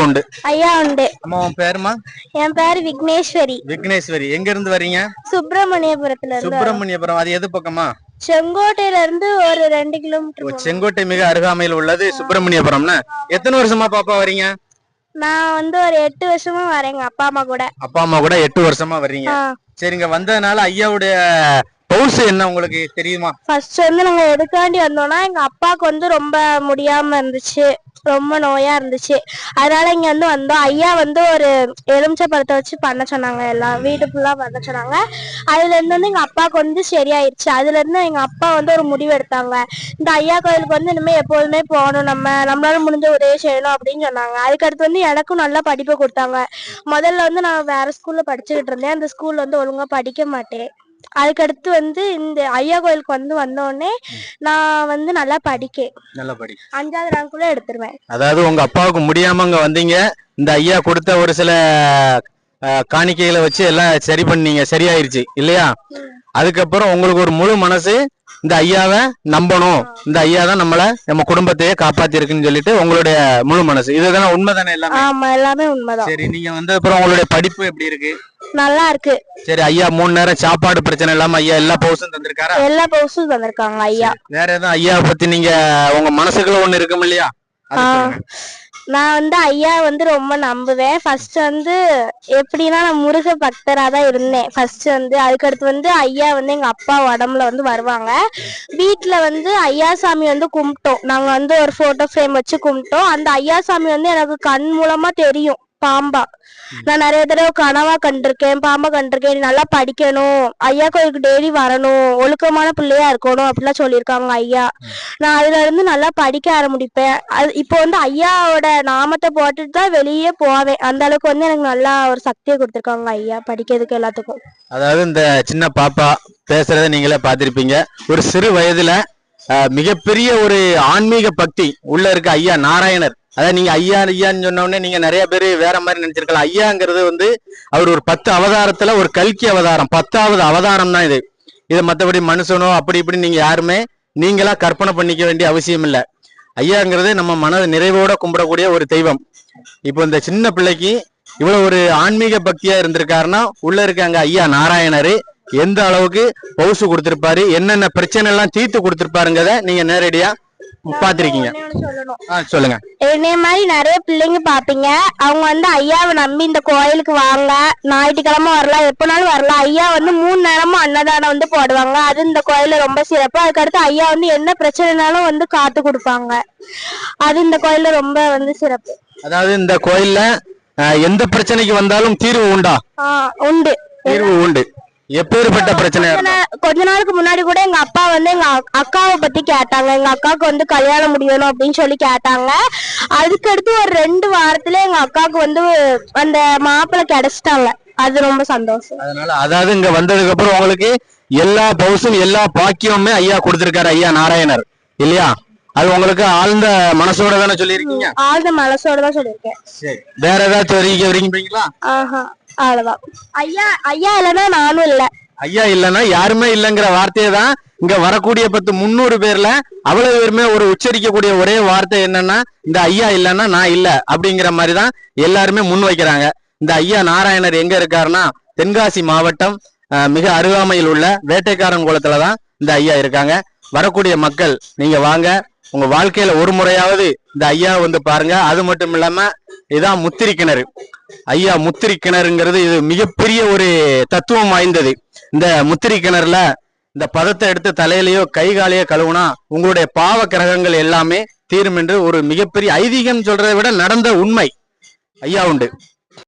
உண்டு. ஐயா உண்டு. அம்மா உன் பேருமா என் பேரு விக்னேஸ்வரி. விக்னேஸ்வரி. எங்க இருந்து வர்றீங்க சுப்பிரமணியபுரத்துல இருந்து. சுப்பிரமணியபுரம். அது எது பக்கமா செங்கோட்டையில இருந்து ஒரு ரெண்டு கிலோமீட்டர் செங்கோட்டை மிக அருகாமையில் உள்ளது சுப்பிரமணியபுரம்னு. எத்தனை வருஷமா பாப்பா வரீங்க? நான் வந்து ஒரு எட்டு வருஷமா வரேன் எங்க அப்பா அம்மா கூட. அப்பா அம்மா கூட எட்டு வருஷமா வர்றீங்க ஆ. சரிங்க வந்ததுனால ஐயாவுடைய பவுஸ் என்ன உங்களுக்கு தெரியுமா? ஃபர்ஸ்ட் வந்து நாங்க எதுக்காண்டி வந்தோம்னா எங்க அப்பாவுக்கு வந்து ரொம்ப முடியாம இருந்துச்சு. ரொம்ப நோயா இருந்துச்சு. அதனால இங்க வந்து வந்தோம். ஐயா வந்து ஒரு எலுமிச்சை பழத்தை வச்சு பண்ண சொன்னாங்க. எல்லாம் வீடு ஃபுல்லா பண்ண சொன்னாங்க. அதுல இருந்து வந்து எங்க அப்பாவுக்கு வந்து சரியாயிருச்சு. அதுல இருந்து எங்க அப்பா வந்து ஒரு முடிவு எடுத்தாங்க. இந்த ஐயா கோயிலுக்கு வந்து இனிமே எப்போதுமே போகணும். நம்ம நம்மளால முடிஞ்ச உதவி செய்யணும் அப்படின்னு சொன்னாங்க. அதுக்கடுத்து வந்து எனக்கும் நல்ல படிப்பு கொடுத்தாங்க. முதல்ல வந்து நான் வேற ஸ்கூல்ல படிச்சுக்கிட்டு இருந்தேன். அந்த ஸ்கூல்ல வந்து ஒழுங்கா படிக்க மாட்டேன். அதுக்கடுத்து வந்து இந்த ஐயா கோயிலுக்கு வந்து வந்த உடனே நான் வந்து நல்லா படிக்கேன் நல்ல படி. அஞ்சாவது ரேங்க்குள்ள எடுத்துருவேன். அதாவது உங்க அப்பாவுக்கு முடியாம அங்க வந்தீங்க. இந்த ஐயா கொடுத்த ஒரு சில அஹ், காணிக்கைகளை வச்சு எல்லாம் சரி பண்ணீங்க. சரியாயிருச்சு. இல்லையா? அதுக்கப்புறம் உங்களுக்கு ஒரு முழு மனசு இந்த ஐயாவை நம்பணும். இந்த ஐயா தான் நம்மள நம்ம குடும்பத்தையே காப்பாத்தி இருக்குன்னு சொல்லிட்டு உங்களுடைய முழு மனசு. இதுதானே உண்மைதானே எல்லாமே? ஆமா எல்லாமே உண்மைதான். சரி நீங்க வந்த அப்புறம் உங்களுடைய படிப்பு எப்படி இருக்கு? நல்லா இருக்கு. சரி ஐயா மூணு நேரம் சாப்பாடு பிரச்சனை இல்லாம ஐயா எல்லா பவுசும் தந்திருக்காரா? எல்லா பவுஸும் தந்திருக்காங்க ஐயா. வேற எதுவும் ஐயாவை பத்தி நீங்க உங்க மனசுக்குள்ள ஒண்ணு இருக்கும் இல்லையா. நான் வந்து ஐயா வந்து ரொம்ப நம்புவேன். ஃபர்ஸ்ட் வந்து எப்படின்னா நான் முருக பக்தரா தான் இருந்தேன். ஃபர்ஸ்ட் வந்து அதுக்கடுத்து வந்து ஐயா வந்து எங்க அப்பா உடம்புல வந்து வருவாங்க. வீட்டில் வந்து ஐயா சாமி வந்து கும்பிட்டோம். நாங்க வந்து ஒரு போட்டோ ஃப்ரேம் வச்சு கும்பிட்டோம். அந்த ஐயா சாமி வந்து எனக்கு கண் மூலமா தெரியும். பாம்பா. நான் நிறைய தடவை கனவா கண்டிருக்கேன் பாம்பா கண்டிருக்கேன் நீ நல்லா படிக்கணும் ஐயா கோயிலுக்கு டெய்லி வரணும் ஒழுக்கமான பிள்ளையா இருக்கணும் அப்படிலாம் சொல்லியிருக்காங்க ஐயா. நான் அதுல இருந்து நல்லா படிக்க ஆரம்பிப்பேன். அது இப்போ வந்து ஐயாவோட நாமத்தை போட்டுட்டு தான் வெளியே போவேன். அந்த அளவுக்கு வந்து எனக்கு நல்லா ஒரு சக்தியை கொடுத்துருக்காங்க ஐயா படிக்கிறதுக்கு எல்லாத்துக்கும். அதாவது இந்த சின்ன பாப்பா பேசுறத நீங்களே பார்த்திருப்பீங்க. ஒரு சிறு வயதுல மிகப்பெரிய ஒரு ஆன்மீக பக்தி உள்ள இருக்க ஐயா நாராயணர். அதாவது நீங்க ஐயா ஐயான்னு சொன்ன உடனே நீங்க நிறைய பேர் வேற மாதிரி நினைச்சிருக்கலாம். ஐயாங்கிறது வந்து அவர் ஒரு பத்து அவதாரத்துல ஒரு கல்கி அவதாரம். பத்தாவது அவதாரம் தான் இது. இதை மற்றபடி மனுஷனோ அப்படி இப்படி நீங்க யாருமே நீங்களா கற்பனை பண்ணிக்க வேண்டிய அவசியம் இல்லை. ஐயாங்கிறது நம்ம மன நிறைவோட கும்பிடக்கூடிய ஒரு தெய்வம். இப்போ இந்த சின்ன பிள்ளைக்கு இவ்வளவு ஒரு ஆன்மீக பக்தியா இருந்திருக்காருன்னா உள்ள இருக்காங்க ஐயா நாராயணரு எந்த அளவுக்கு பவுசு கொடுத்திருப்பாரு என்னென்ன பிரச்சனை எல்லாம் தீர்த்து கொடுத்திருப்பாருங்கிறத நீங்க நேரடியா பாத்திருக்கீங்க. சொல்லுங்க. என்னைய மாதிரி நிறைய பிள்ளைங்க பாப்பீங்க. அவங்க வந்து ஐயாவை நம்பி இந்த கோயிலுக்கு வாங்க. ஞாயிற்றுக்கிழமை வரலாம். எப்பனாலும் வரலாம். ஐயா வந்து மூணு நேரமும் அன்னதானம் வந்து போடுவாங்க. அது இந்த கோயில்ல ரொம்ப சிறப்பு. அதுக்கடுத்து ஐயா வந்து என்ன பிரச்சனைனாலும் வந்து காத்து கொடுப்பாங்க. அது இந்த கோயில்ல ரொம்ப வந்து சிறப்பு. அதாவது இந்த கோயில்ல எந்த பிரச்சனைக்கு வந்தாலும் தீர்வு உண்டா? ஆஹ் உண்டு. தீர்வு உண்டு. எப்பேற்பட்ட பிரச்சனை கொஞ்ச நாளுக்கு முன்னாடி கூட எங்க அப்பா வந்து எங்க அக்- அக்காவை பத்தி கேட்டாங்க. எங்க அக்காவுக்கு வந்து கல்யாணம் முடியணும் அப்படின்னு சொல்லி கேட்டாங்க. அதுக்கடுத்து ஒரு ரெண்டு வாரத்துல எங்க அக்காவுக்கு வந்து அந்த மாப்பிள்ளை கிடைச்சிட்டாங்க. அது ரொம்ப சந்தோஷம். அதனால அதாவது இங்க வந்ததுக்கு அப்புறம் உங்களுக்கு எல்லா பவுசும் எல்லா பாக்கியமுமே ஐயா கொடுத்திருக்காரு ஐயா நாராயணர். இல்லையா? அது உங்களுக்கு ஆழ்ந்த மனசோட தானே சொல்லியிருக்கீங்க? ஆழ்ந்த மனசோட தான் சொல்லியிருக்கேன். சரி. வேற ஏதாச்சும் வரைக்கும் விரும்புறீங்களா? ஆஹா. அவ்வளவுதான். ஐயா ஐயா இல்லைன்னா நானும் இல்ல. ஐயா இல்லைன்னா யாருமே இல்லைங்கிற வார்த்தையை தான் இங்க வரக்கூடிய பத்து முன்னூறு பேர்ல அவ்வளவு பேருமே ஒரு உச்சரிக்கக்கூடிய ஒரே வார்த்தை என்னன்னா இந்த ஐயா இல்லைன்னா நான் இல்ல அப்படிங்கிற மாதிரி தான் எல்லாருமே முன் வைக்கிறாங்க. இந்த ஐயா நாராயணர் எங்க இருக்காருன்னா தென்காசி மாவட்டம் அஹ், மிக அருகாமையில் உள்ள வேட்டைக்காரன் குளத்துல தான் இந்த ஐயா இருக்காங்க. வரக்கூடிய மக்கள் நீங்க வாங்க. உங்க வாழ்க்கையில ஒரு முறையாவது இந்த ஐயா வந்து பாருங்க. அது மட்டும் இல்லாம இதான் முத்திரி கிணறு. ஐயா முத்திரி கிணறுங்கிறது இது மிகப்பெரிய ஒரு தத்துவம் வாய்ந்தது. இந்த முத்திரி கிணறுல இந்த பதத்தை எடுத்து தலையிலையோ கை காலையோ கழுவுனா உங்களுடைய பாவ கிரகங்கள் எல்லாமே தீரும் என்று ஒரு மிகப்பெரிய ஐதீகம் சொல்றதை விட நடந்த உண்மை ஐயா உண்டு.